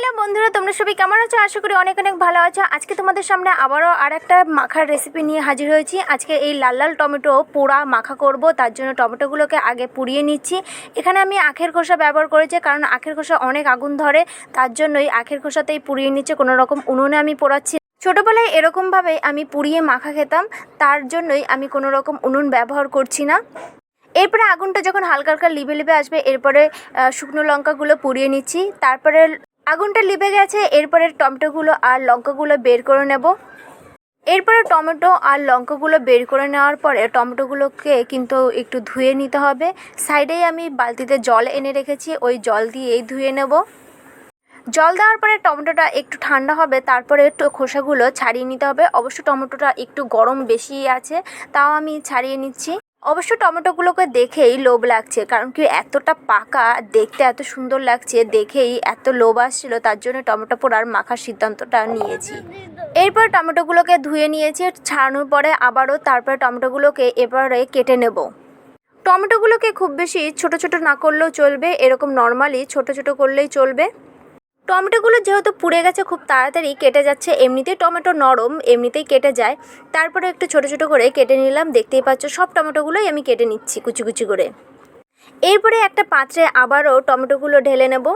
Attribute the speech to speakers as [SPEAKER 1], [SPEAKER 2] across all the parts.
[SPEAKER 1] Hello বন্ধুরা, তোমরা সবাই কেমন আছো? আশা করি অনেক অনেক ভালো আছো। আজকে তোমাদের সামনে আবারও আর একটা মাখার রেসিপি নিয়ে হাজির হয়েছি। আজকে এই লাল লাল টমেটো পোড়া মাখা করব, তার জন্য টমেটোগুলোকে আগে পুড়িয়ে নিচ্ছি। এখানে আমি আখের খোসা ব্যবহার করেছি, কারণ আখের খোসা অনেক আগুন ধরে, তার জন্যই আখের খোসাতেই পুড়িয়ে নিচ্ছে, কোনো রকম উনুনে আমি পোড়াচ্ছি। ছোটোবেলায় এরকমভাবে আমি পুড়িয়ে মাখা খেতাম, তার জন্যই আমি কোনো রকম উনুন ব্যবহার করছি না। এরপরে আগুনটা যখন হালকা হালকা লিবে লিবে আসবে, এরপরে শুকনো লঙ্কাগুলো পুড়িয়ে নিচ্ছি। তারপরে আগুনটা লিবে গেছে এরপরে টমেটোগুলো আর লঙ্কাগুলো বের করে নেব। এরপরে টমেটো আর লঙ্কাগুলো বের করে নেওয়ার পরে টমেটোগুলোকে কিন্তু একটু ধুয়ে নিতে হবে। সাইডেই আমি বালতিতে জল এনে রেখেছি, ওই জল দিয়েই ধুয়ে নেব। জল দেওয়ার পরে টমেটোটা একটু ঠান্ডা হবে, তারপরে একটু খোসাগুলো ছাড়িয়ে নিতে হবে। অবশ্য টমেটোটা একটু গরম বেশি আছে, তাও আমি ছাড়িয়ে নিচ্ছি। অবশ্য টমেটোগুলোকে দেখেই লোভ লাগছে, কারণ কি এতটা পাকা, দেখতে এত সুন্দর লাগছে, দেখেই এত লোভ আসছিল, তার জন্য টমেটো পোড়ার মাখার সিদ্ধান্তটা নিয়েছি। এরপর টমেটোগুলোকে ধুয়ে নিয়েছি, ছাড়ানোর পরে আবারও তারপরে টমেটোগুলোকে এবারে কেটে নেব। টমেটোগুলোকে খুব বেশি ছোট ছোট না করলেও চলবে, এরকম নর্মালি ছোট ছোট করলেই চলবে। টমেটোগুলো যেহেতু পুড়ে গেছে, খুব তাড়াতাড়ি কেটে যাচ্ছে। এমনিতেই টমেটো নরম, এমনিতেই কেটে যায়। তারপরে একটু ছোট ছোট করে কেটে নিলাম। দেখতেই পাচ্ছ, সব টমেটোগুলোই আমি কেটে নিচ্ছি কুচি কুচি করে। এরপরে একটা পাত্রে আবারও টমেটোগুলো ঢেলে নেব।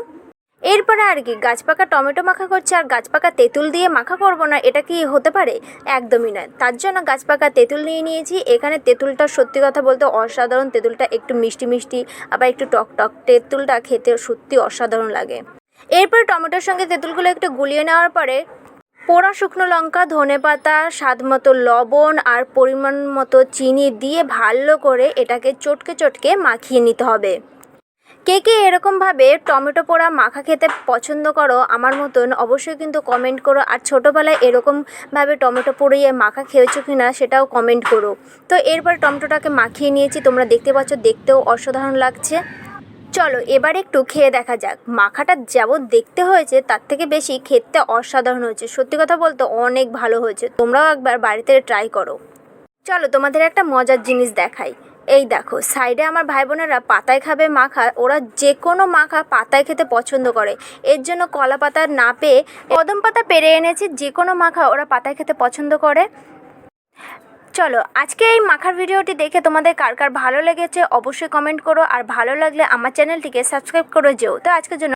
[SPEAKER 1] এরপরে আর কি, গাছ পাকা টমেটো মাখা করছে, আর গাছ পাকা তেঁতুল দিয়ে মাখা করব না, এটা কি হতে পারে? একদমই নয়। তার জন্য গাছ পাকা তেঁতুল নিয়ে নিয়েছি। এখানে তেঁতুলটা সত্যি কথা বলতে অসাধারণ, তেঁতুলটা একটু মিষ্টি মিষ্টি, আবার একটু টক টক, তেঁতুলটা খেতে সত্যি অসাধারণ লাগে। এরপর টমেটোর সঙ্গে তেঁতুলগুলো একটু গুলিয়ে নেওয়ার পরে পোড়া শুকনো লঙ্কা, ধনে পাতা, স্বাদ মতো লবণ আর পরিমাণ মতো চিনি দিয়ে ভালো করে এটাকে চটকে চটকে মাখিয়ে নিতে হবে। কে কে এরকমভাবে টমেটো পোড়া মাখা খেতে পছন্দ করো আমার মতন অবশ্যই কিন্তু কমেন্ট করো। আর ছোটোবেলায় এরকমভাবে টমেটো পুড়িয়ে মাখা খেয়েছো কি না সেটাও কমেন্ট করো। তো এরপর টমেটোটাকে মাখিয়ে নিয়েছি, তোমরা দেখতে পাচ্ছ দেখতেও অসাধারণ লাগছে। চলো, এবার একটু খেয়ে দেখা যাক। মাখাটা যেমন দেখতে হয়েছে, তার থেকে বেশি খেতে অসাধারণ হয়েছে। সত্যি কথা বলতে অনেক ভালো হয়েছে। তোমরাও একবার বাড়িতে ট্রাই করো। চলো, তোমাদের একটা মজার জিনিস দেখাই। এই দেখো সাইডে আমার ভাই বোনেরা পাতায় খাবে মাখা, ওরা যে কোনো মাখা পাতায় খেতে পছন্দ করে। এর জন্য কলা পাতা না পেয়ে কদম পাতা পেরে এনেছে যে কোনো মাখা ওরা পাতায় খেতে পছন্দ করে। চলো, আজকে এই মাখার ভিডিওটি দেখে তোমাদের কার কার ভালো লেগেছে অবশ্যই কমেন্ট করো, আর ভালো লাগলে আমার চ্যানেলটিকে সাবস্ক্রাইব করে যেও। তো আজকের জন্য